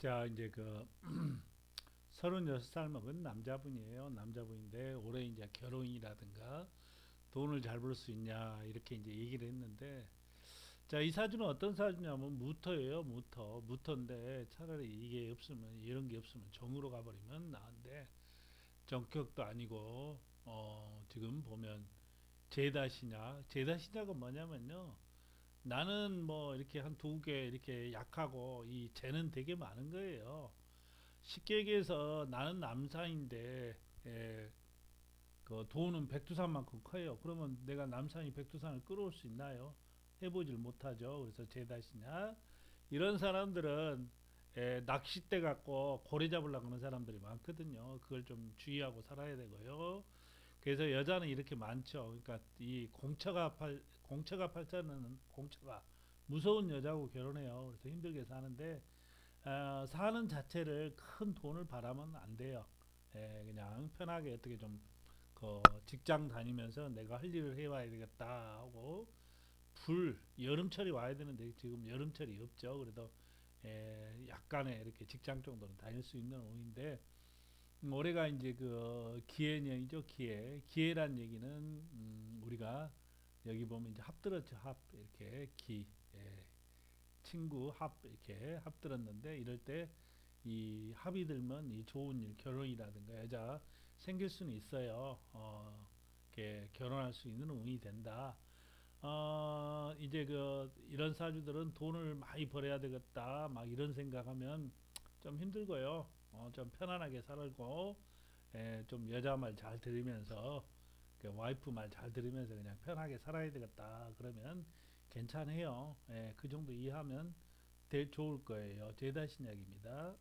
자, 이제 그 36살 먹은 남자분이에요. 남자분인데 올해 이제 결혼이라든가 돈을 잘 벌 수 있냐 이렇게 이제 얘기를 했는데 자, 이 사주는 어떤 사주냐면 무토예요. 무토. 무토인데 차라리 이게 없으면 이런 게 없으면 정으로 가 버리면 나은데 정격도 아니고 어, 지금 보면 제다시냐 제다시냐가 뭐냐면요. 나는 뭐 이렇게 한 두 개 이렇게 약하고 이 재는 되게 많은 거예요. 쉽게 얘기해서 나는 남산인데 예, 그 돈은 백두산만큼 커요. 그러면 내가 남산이 백두산을 끌어올 수 있나요? 해보질 못하죠. 그래서 제다시냐 이런 사람들은 예, 낚싯대 갖고 고래 잡으려고 하는 사람들이 많거든요. 그걸 좀 주의하고 살아야 되고요. 그래서 여자는 이렇게 많죠. 그러니까 이 공처가 팔 공처가 팔자는 공처가 무서운 여자하고 결혼해요. 그래서 힘들게 사는데 어, 사는 자체를 큰 돈을 바라면 안 돼요. 예, 그냥 편하게 어떻게 좀 그 직장 다니면서 내가 할 일을 해와야 되겠다 하고 불 여름철이 와야 되는데 지금 여름철이 없죠. 그래도 예, 약간의 이렇게 직장 정도는 다닐 수 있는 운인데 음, 올해가 이제 그 기해년이죠. 기해. 기해란 얘기는 음, 우리가 여기 보면 이제 합들었죠. 합 이렇게 기 예, 친구 합 이렇게 합들었는데 이럴 때 이 합이 들면 이 좋은 일 결혼이라든가 여자 생길 수는 있어요. 어, 이렇게 결혼할 수 있는 운이 된다. 어, 이제 그 이런 사주들은 돈을 많이 벌어야 되겠다. 막 이런 생각하면 좀 힘들고요. 어, 좀 편안하게 살고 예, 좀 여자 말 잘 들으면서 그 와이프 말 잘 들으면서 그냥 편하게 살아야 되겠다. 그러면 괜찮아요. 예, 그 정도 이해하면 될 좋을 거예요. 제다신약입니다.